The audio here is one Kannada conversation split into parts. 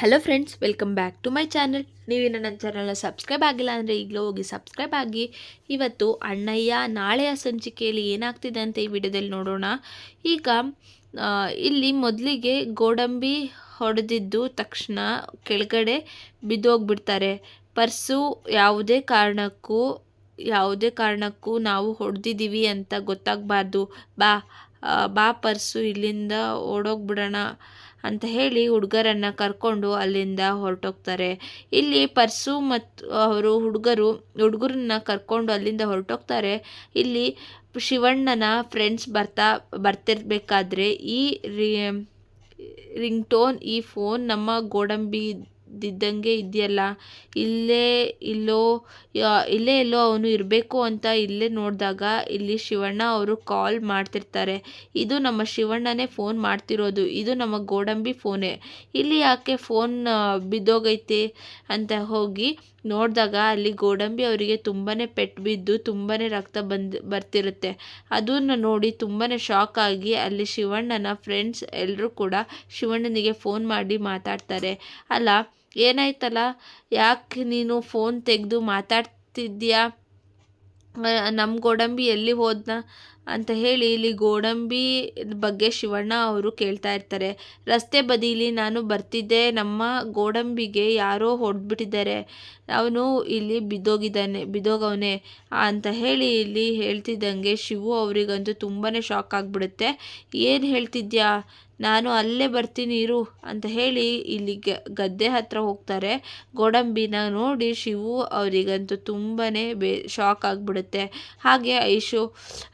Hello friends welcome back to my channel ನೀವಿನ್ನು ನನ್ನ ಚಾನಲ್ನ ಸಬ್ಸ್ಕ್ರೈಬ್ ಆಗಿಲ್ಲ ಅಂದರೆ ಈಗಲೂ ಹೋಗಿ ಸಬ್ಸ್ಕ್ರೈಬ್ ಆಗಿ. ಇವತ್ತು ಅಣ್ಣಯ್ಯ ನಾಳೆಯ ಸಂಚಿಕೆಯಲ್ಲಿ ಏನಾಗ್ತಿದೆ ಅಂತ ಈ ವಿಡಿಯೋದಲ್ಲಿ ನೋಡೋಣ. ಈಗ ಇಲ್ಲಿ ಮೊದಲಿಗೆ ಗೋಡಂಬಿ ಹೊಡೆದಿದ್ದು ತಕ್ಷಣ ಕೆಳಗಡೆ ಬಿದ್ದೋಗ್ಬಿಡ್ತಾರೆ. ಪರ್ಸು ಯಾವುದೇ ಕಾರಣಕ್ಕೂ ಯಾವುದೇ ಕಾರಣಕ್ಕೂ ನಾವು ಹೊಡೆದಿದ್ದೀವಿ ಅಂತ ಗೊತ್ತಾಗಬಾರ್ದು. ಬಾ ಬಾ ಪರ್ಸು, ಇಲ್ಲಿಂದ ಓಡೋಗ್ಬಿಡೋಣ. ಅಂತ ಹೇಳಿ ಹುಡುಗರನ್ನ ಕರ್ಕೊಂಡು ಅಲ್ಲಿಂದ ಹೊರಟೋಗ್ತಾರೆ. ಇಲ್ಲಿ ಪರ್ಸು ಮತ್ತು ಅವರು ಹುಡುಗರು, ಹುಡುಗರನ್ನ ಕರ್ಕೊಂಡು ಅಲ್ಲಿಂದ ಹೊರಟೋಗ್ತಾರೆ. ಇಲ್ಲಿ ಶಿವಣ್ಣನ ಫ್ರೆಂಡ್ಸ್ ಬರ್ತಾ, ಬರ್ತಿರ್ಬೇಕಾದ್ರೆ ಈ ರಿಂಗ್ ಟೋನ್ ಈ ಫೋನ್ ನಮ್ಮ ಗೋಡಂಬಿ ದಿದ್ದಂಗೆ ಇದೆಯಲ್ಲ. ಇಲ್ಲೇ ಇಲ್ಲೋ ಇಲ್ಲೇ ಎಲ್ಲೋ ಅವನು ಇರಬೇಕು ಅಂತ ಇಲ್ಲೇ ನೋಡಿದಾಗ ಇಲ್ಲಿ ಶಿವಣ್ಣ ಅವರು ಕಾಲ್ ಮಾಡ್ತಿರ್ತಾರೆ. ಇದು ನಮ್ಮ ಶಿವಣ್ಣನೇ ಫೋನ್ ಮಾಡ್ತಿರೋದು. ಇದು ನಮ್ಮ ಗೋಡಂಬಿ ಫೋನೇ ಇಲ್ಲಿ ಯಾಕೆ ಫೋನ್ ಬಿದ್ದೋಗೈತೆ ಅಂತ ಹೋಗಿ ನೋಡಿದಾಗ ಅಲ್ಲಿ ಗೋಡಂಬಿ ಅವರಿಗೆ ತುಂಬಾ ಪೆಟ್ಟು ಬಿದ್ದು ತುಂಬಾ ರಕ್ತ ಬಂದು, ಬರ್ತಿರುತ್ತೆ. ಅದನ್ನು ನೋಡಿ ತುಂಬಾ ಶಾಕ್ ಆಗಿ ಅಲ್ಲಿ ಶಿವಣ್ಣನ ಫ್ರೆಂಡ್ಸ್ ಎಲ್ಲರೂ ಕೂಡ ಶಿವಣ್ಣನಿಗೆ ಫೋನ್ ಮಾಡಿ ಮಾತಾಡ್ತಾರೆ. ಅಲ್ಲ ಏನಾಯ್ತಲ್ಲ? ಯಾಕೆ ನೀನು ಫೋನ್ ತೆಗೆದು ಮಾತಾಡ್ತಿದ್ಯಾ ನಮ್ಮ ಗೋಡಂಬಿ ಎಲ್ಲಿ ಹೋದ್ನ? ಅಂತ ಹೇಳಿ ಇಲ್ಲಿ ಗೋಡಂಬಿ ಬಗ್ಗೆ ಶಿವಣ್ಣ ಅವರು ಕೇಳ್ತಾ ಇರ್ತಾರೆ. ರಸ್ತೆ ಬದಿಲಿ ನಾನು ಬರ್ತಿದ್ದೆ, ನಮ್ಮ ಗೋಡಂಬಿಗೆ ಯಾರೋ ಹೊಡೆದ್ಬಿಟ್ಟಿದ್ದಾರೆ ಅವನು ಇಲ್ಲಿ ಬಿದ್ದೋಗಿದ್ದಾನೆ, ಬಿದ್ದೋಗವನೆ ಅಂತ ಹೇಳಿ ಇಲ್ಲಿ ಹೇಳ್ತಿದ್ದಂಗೆ ಶಿವು ಅವರಿಗಂತೂ ತುಂಬಾ ಶಾಕ್ ಆಗಿಬಿಡುತ್ತೆ. ಏನು ಹೇಳ್ತಿದ್ಯಾ? ನಾನು ಅಲ್ಲೇ ಬರ್ತೀನಿ ಇರು ಅಂತ ಹೇಳಿ ಇಲ್ಲಿ ಗದ್ದೆ ಹತ್ರ ಹೋಗ್ತಾರೆ. ಗೋಡಂಬಿನ ನೋಡಿ ಶಿವು ಅವರಿಗಂತೂ ತುಂಬಾ ಬೇ, ಶಾಕ್ ಆಗಿಬಿಡುತ್ತೆ. ಹಾಗೆ ಐಶು,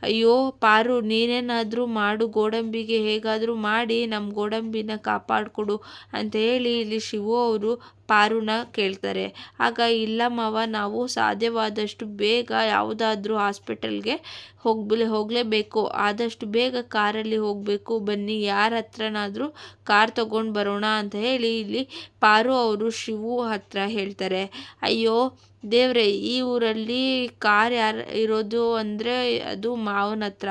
ಅಯ್ಯೋ ಪಾರು ನೀನೇನಾದರೂ ಮಾಡು ಗೋಡಂಬಿಗೆ ಹೇಗಾದರೂ ಮಾಡಿ ನಮ್ಮ ಗೋಡಂಬಿನ ಕಾಪಾಡಿಕೊಡು ಅಂತ ಹೇಳಿ ಇಲ್ಲಿ ಶಿವು ಅವರು ಪಾರುನ ಕೇಳ್ತಾರೆ. ಆಗ ಇಲ್ಲ ಮಾವ ನಾವು ಸಾಧ್ಯವಾದಷ್ಟು ಬೇಗ ಯಾವುದಾದ್ರೂ ಹಾಸ್ಪಿಟಲ್ಗೆ ಹೋಗ್ಬಿ, ಹೋಗಲೇಬೇಕು. ಆದಷ್ಟು ಬೇಗ ಕಾರಲ್ಲಿ ಹೋಗಬೇಕು. ಬನ್ನಿ, ಯಾರ ಹತ್ರನಾದರೂ ಕಾರ್ ತೊಗೊಂಡು ಬರೋಣ ಅಂತ ಹೇಳಿ ಇಲ್ಲಿ ಪಾರು ಅವರು ಶಿವು ಹತ್ರ ಹೇಳ್ತಾರೆ. ಅಯ್ಯೋ, ದೇವ್ರೆ, ಈ ಊರಲ್ಲಿ ಕಾರ್ ಯಾರು ಇರೋದು ಅಂದರೆ ಅದು ಮಾವನ ಹತ್ರ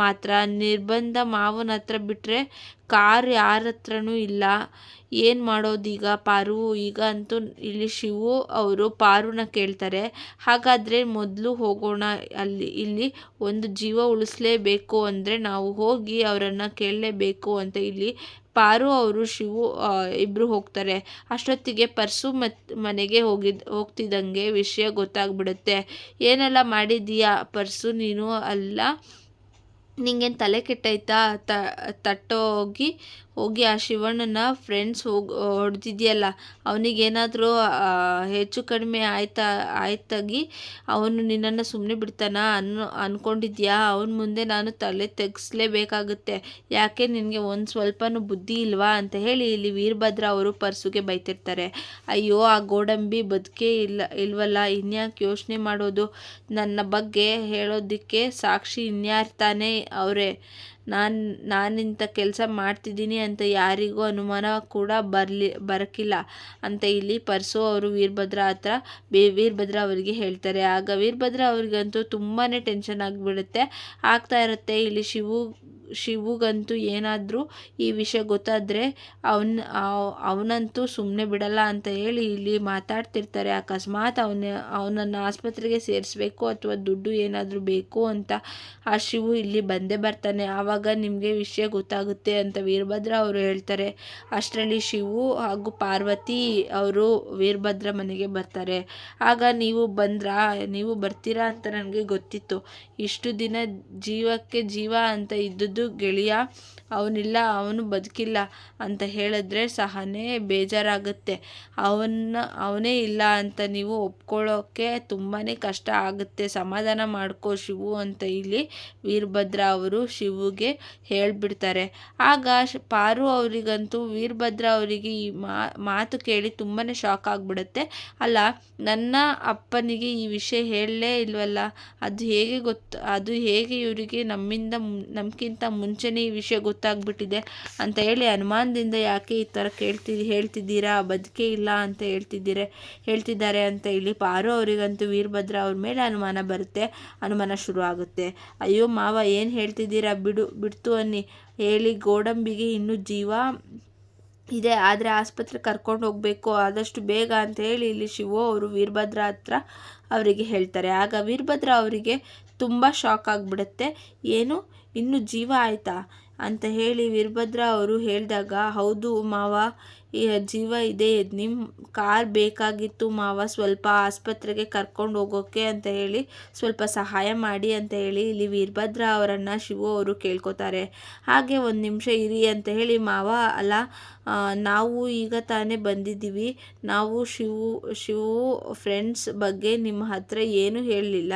ಮಾತ್ರ. ನಿರ್ಬಂಧ ಮಾವನ ಹತ್ರ ಬಿಟ್ಟರೆ ಕಾರ್ ಯಾರ ಹತ್ರನೂ ಇಲ್ಲ. ಏನು ಮಾಡೋದೀಗ? ಪಾರು, ಈಗ ಅಂತೂ ಇಲ್ಲಿ ಶಿವು ಅವರು ಪಾರುನ ಕೇಳ್ತಾರೆ. ಹಾಗಾದರೆ ಮೊದಲು ಹೋಗೋಣ. ಅಲ್ಲಿ, ಇಲ್ಲಿ ಒಂದು ಜೀವ ಉಳಿಸ್ಲೇಬೇಕು ಅಂದರೆ ನಾವು ಹೋಗಿ ಅವರನ್ನು ಕೇಳಲೇಬೇಕು ಅಂತ ಇಲ್ಲಿ ಪಾರು ಅವರು, ಶಿವು ಇಬ್ಬರು ಹೋಗ್ತಾರೆ. ಅಷ್ಟೊತ್ತಿಗೆ ಪರ್ಸು ಮತ್ತು ಮನೆಗೆ ಹೋಗಿದ್, ಹೋಗ್ತಿದ್ದಂಗೆ ವಿಷಯ ಗೊತ್ತಾಗ್ಬಿಡುತ್ತೆ. ಏನೆಲ್ಲ ಮಾಡಿದ್ದೀಯಾ ಪರ್ಸು? ನೀನು ಅಲ್ಲ. ನಿಂಗೇನು ತಲೆ ಕೆಟ್ಟೈತಾ? ತಟ್ಟೋಗಿ ಹೋಗಿ ಆ ಶಿವಣ್ಣನ ಫ್ರೆಂಡ್ಸ್ ಹೋಗಿ ಹೊಡೆದಿದೆಯಲ್ಲ, ಅವನಿಗೇನಾದರೂ ಹೆಚ್ಚು ಕಡಿಮೆ ಆಯ್ತಾ, ಆಯ್ತಾಗಿ ಅವನು ನಿನ್ನನ್ನು ಸುಮ್ಮನೆ ಬಿಡ್ತಾನ ಅನ್ನು ಅಂದ್ಕೊಂಡಿದ್ಯಾ ಅವನ ಮುಂದೆ ನಾನು ತಲೆ ತೆಗಿಸ್ಲೇಬೇಕಾಗುತ್ತೆ. ಯಾಕೆ ನಿನಗೆ ಒಂದು ಸ್ವಲ್ಪನೂ ಬುದ್ಧಿ ಇಲ್ವಾ ಅಂತ ಹೇಳಿ ಇಲ್ಲಿ ವೀರಭದ್ರ ಅವರು ಪರ್ಸುಗೆ ಬೈತಿರ್ತಾರೆ. ಅಯ್ಯೋ, ಆ ಗೋಡಂಬಿ ಬದುಕೇ ಇಲ್ಲ ಇಲ್ವಲ್ಲ, ಇನ್ಯಾಕೆ ಯೋಚನೆ ಮಾಡೋದು? ನನ್ನ ಬಗ್ಗೆ ಹೇಳೋದಕ್ಕೆ ಸಾಕ್ಷಿ ಇನ್ಯಾರು ತಾನೇ ಅವರೇ? ನಾನು ನಾನಿಂಥ ಕೆಲಸ ಮಾಡ್ತಿದ್ದೀನಿ ಅಂತ ಯಾರಿಗೂ ಅನುಮಾನ ಕೂಡ ಬರಲಿ, ಬರಕಿಲ್ಲ ಅಂತ ಇಲ್ಲಿ ಪರ್ಸು ಅವರು ವೀರಭದ್ರ ಹತ್ರ ಬೇ, ವೀರಭದ್ರ ಅವರಿಗೆ ಹೇಳ್ತಾರೆ. ಆಗ ವೀರಭದ್ರ ಅವ್ರಿಗಂತೂ ತುಂಬಾ ಟೆನ್ಷನ್ ಆಗಿಬಿಡುತ್ತೆ. ಆಗ್ತಾ ಇರುತ್ತೆ ಇಲ್ಲಿ ಶಿವು ಶಿವುಗಂತೂ ಏನಾದರೂ ಈ ವಿಷಯ ಗೊತ್ತಾದರೆ ಅವನ ಅವನಂತೂ ಸುಮ್ಮನೆ ಬಿಡಲ್ಲ ಅಂತ ಹೇಳಿ ಇಲ್ಲಿ ಮಾತಾಡ್ತಿರ್ತಾರೆ. ಅಕಸ್ಮಾತ್ ಅವನ, ಅವನನ್ನು ಆಸ್ಪತ್ರೆಗೆ ಸೇರಿಸ್ಬೇಕು ಅಥವಾ ದುಡ್ಡು ಏನಾದರೂ ಬೇಕು ಅಂತ ಆ ಶಿವು ಇಲ್ಲಿ ಬಂದೇ ಬರ್ತಾನೆ. ಆವಾಗ ನಿಮಗೆ ವಿಷಯ ಗೊತ್ತಾಗುತ್ತೆ ಅಂತ ವೀರಭದ್ರ ಅವರು ಹೇಳ್ತಾರೆ. ಅಷ್ಟರಲ್ಲಿ ಶಿವು ಹಾಗೂ ಪಾರ್ವತಿ ಅವರು ವೀರಭದ್ರ ಮನೆಗೆ ಬರ್ತಾರೆ. ಆಗ ನೀವು ಬಂದ್ರಾ, ನೀವು ಬರ್ತೀರಾ ಅಂತ ನನಗೆ ಗೊತ್ತಿತ್ತು. ಇಷ್ಟು ದಿನ ಜೀವಕ್ಕೆ ಜೀವ ಅಂತ ಇದ್ದದ್ದು ಗೆಳೆಯ, ಅವನಿಲ್ಲ, ಅವನು ಬದುಕಿಲ್ಲ ಅಂತ ಹೇಳಿದ್ರೆ ಸಹನೆ ಬೇಜಾರಾಗುತ್ತೆ. ಅವನ್ನ, ಅವನೇ ಇಲ್ಲ ಅಂತ ನೀವು ಒಪ್ಕೊಳ್ಳೋಕ್ಕೆ ತುಂಬಾ ಕಷ್ಟ ಆಗುತ್ತೆ. ಸಮಾಧಾನ ಮಾಡ್ಕೋ ಶಿವು ಅಂತ ಇಲ್ಲಿ ವೀರಭದ್ರ ಅವರು ಶಿವುಗೆ ಹೇಳಿಬಿಡ್ತಾರೆ. ಆಗ ಪಾರು ಅವರಿಗಂತೂ ವೀರಭದ್ರ ಅವರಿಗೆ ಈ ಮಾತು ಕೇಳಿ ತುಂಬಾ ಶಾಕ್ ಆಗಿಬಿಡುತ್ತೆ. ಅಲ್ಲ, ನನ್ನ ಅಪ್ಪನಿಗೆ ಈ ವಿಷಯ ಹೇಳಲೇ ಇಲ್ವಲ್ಲ? ಅದು ಹೇಗೆ ಗೊತ್ತು, ಅದು ಹೇಗೆ ಇವರಿಗೆ ನಮ್ಮಿಂದ ನಮ್ಗಿಂತ ಮುಂಚೆನೇ ಈ ವಿಷಯ ಗೊತ್ತಾಗ್ಬಿಟ್ಟಿದೆ ಅಂತ ಹೇಳಿ ಅನುಮಾನದಿಂದ ಯಾಕೆ ಈ ಥರ ಕೇಳ್ತಿದ್ದಿ ಹೇಳ್ತಿದ್ದೀರಾ? ಬದುಕೇ ಇಲ್ಲ ಅಂತ ಹೇಳ್ತಿದ್ದೀರ, ಹೇಳ್ತಿದ್ದಾರೆ ಅಂತ ಹೇಳಿ ಪಾರು ಅವರಿಗಂತೂ ವೀರಭದ್ರ ಅವ್ರ ಮೇಲೆ ಅನುಮಾನ ಬರುತ್ತೆ, ಅನುಮಾನ ಶುರು ಆಗುತ್ತೆ ಅಯ್ಯೋ ಮಾವ, ಏನು ಹೇಳ್ತಿದ್ದೀರಾ? ಬಿಡು, ಬಿಡ್ತು ಅನ್ನಿ. ಹೇಳಿ, ಗೋಡಂಬಿಗೆ ಇನ್ನೂ ಜೀವ ಇದೆ, ಆದರೆ ಆಸ್ಪತ್ರೆ ಕರ್ಕೊಂಡು ಹೋಗಬೇಕು, ಆದಷ್ಟು ಬೇಗ ಅಂತ ಹೇಳಿ ಇಲ್ಲಿ ಶಿವು ಅವರು ವೀರಭದ್ರ ಹತ್ರ ಅವರಿಗೆ ಹೇಳ್ತಾರೆ. ಆಗ ವೀರಭದ್ರ ಅವರಿಗೆ ತುಂಬ ಶಾಕ್ ಆಗಿಬಿಡುತ್ತೆ. ಏನು? ಇನ್ನು ಜೀವ ಆಯಿತಾ? ಅಂತ ಹೇಳಿ ವೀರಭದ್ರ ಅವರು ಹೇಳಿದಾಗ ಹೌದು ಮಾವ ಜೀವ ಇದೆ. ನಿಮ್ಮ ಕಾರ್ ಬೇಕಾಗಿತ್ತು ಮಾವ, ಸ್ವಲ್ಪ ಆಸ್ಪತ್ರೆಗೆ ಕರ್ಕೊಂಡು ಹೋಗೋಕ್ಕೆ ಅಂತ ಹೇಳಿ, ಸ್ವಲ್ಪ ಸಹಾಯ ಮಾಡಿ ಅಂತ ಹೇಳಿ ಇಲ್ಲಿ ವೀರಭದ್ರ ಅವರನ್ನು ಶಿವು ಅವರು ಕೇಳ್ಕೊತಾರೆ. ಹಾಗೆ ಒಂದು ನಿಮಿಷ ಇರಿ ಅಂತ ಹೇಳಿ ಮಾವ, ಅಲ್ಲ ನಾವು ಈಗ ತಾನೇ ಬಂದಿದ್ದೀವಿ. ನಾವು ಶಿವು ಶಿವು ಫ್ರೆಂಡ್ಸ್ ಬಗ್ಗೆ ನಿಮ್ಮ ಹತ್ರ ಏನೂ ಹೇಳಲಿಲ್ಲ.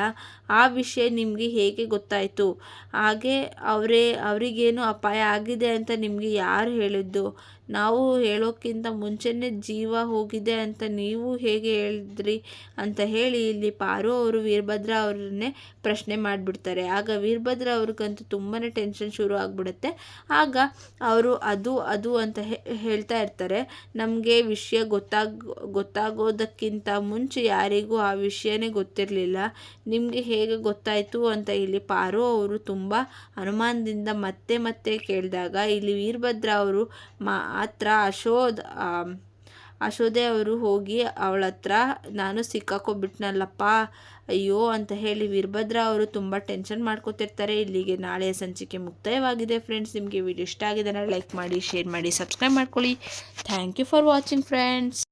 ಆ ವಿಷಯ ನಿಮಗೆ ಹೇಗೆ ಗೊತ್ತಾಯಿತು? ಹಾಗೆ ಅವರೇ, ಅವರಿಗೇನು ಅಪಾಯ ಆಗಿದೆ ಅಂತ ನಿಮಗೆ ಯಾರು ಹೇಳಿದ್ದು? ನಾವು ಹೇಳೋಕ್ಕಿಂತ ಮುಂಚೆನೇ ಜೀವ ಹೋಗಿದೆ ಅಂತ ನೀವು ಹೇಗೆ ಹೇಳಿದ್ರಿ ಅಂತ ಹೇಳಿ ಇಲ್ಲಿ ಪಾರು ಅವರು, ವೀರಭದ್ರ ಅವ್ರನ್ನೇ ಪ್ರಶ್ನೆ ಮಾಡಿಬಿಡ್ತಾರೆ. ಆಗ ವೀರಭದ್ರ ಅವ್ರಿಗಂತೂ ತುಂಬಾ ಟೆನ್ಷನ್ ಶುರು ಆಗಿಬಿಡುತ್ತೆ. ಆಗ ಅವರು ಅದು ಅದು ಅಂತ ಹೇಳ್ತಾ ಇರ್ತಾರೆ. ನಮಗೆ ವಿಷಯ ಗೊತ್ತಾಗ, ಗೊತ್ತಾಗೋದಕ್ಕಿಂತ ಮುಂಚೆ ಯಾರಿಗೂ ಆ ವಿಷಯನೇ ಗೊತ್ತಿರಲಿಲ್ಲ. ನಿಮಗೆ ಹೇಗೆ ಗೊತ್ತಾಯಿತು ಅಂತ ಇಲ್ಲಿ ಪಾರು ಅವರು ತುಂಬ ಅನುಮಾನದಿಂದ ಮತ್ತೆ ಮತ್ತೆ ಕೇಳಿದಾಗ ಇಲ್ಲಿ ವೀರಭದ್ರ ಅವರು ಮಾತ್ರ ಅಶೋದ್ ಅಶೋದೆ ಅವರು ಹೋಗಿ ಅವಳ ಹತ್ರ ನಾನು ಸಿಕ್ಕಾಕೊಬಿಟ್ನಲ್ಲಪ್ಪ, ಅಯ್ಯೋ ಅಂತ ಹೇಳಿ ವೀರಭದ್ರ ಅವರು ತುಂಬ ಟೆನ್ಷನ್ ಮಾಡ್ಕೋತಿರ್ತಾರೆ. ಇಲ್ಲಿಗೆ ನಾಳೆ ಸಂಚಿಕೆ ಮುಕ್ತಾಯವಾಗಿದೆ ಫ್ರೆಂಡ್ಸ್. ನಿಮಗೆ ವಿಡಿಯೋ ಇಷ್ಟ ಆಗಿದೆ ಲೈಕ್ ಮಾಡಿ, ಶೇರ್ ಮಾಡಿ, ಸಬ್ಸ್ಕ್ರೈಬ್ ಮಾಡ್ಕೊಳ್ಳಿ. Thank you for watching friends.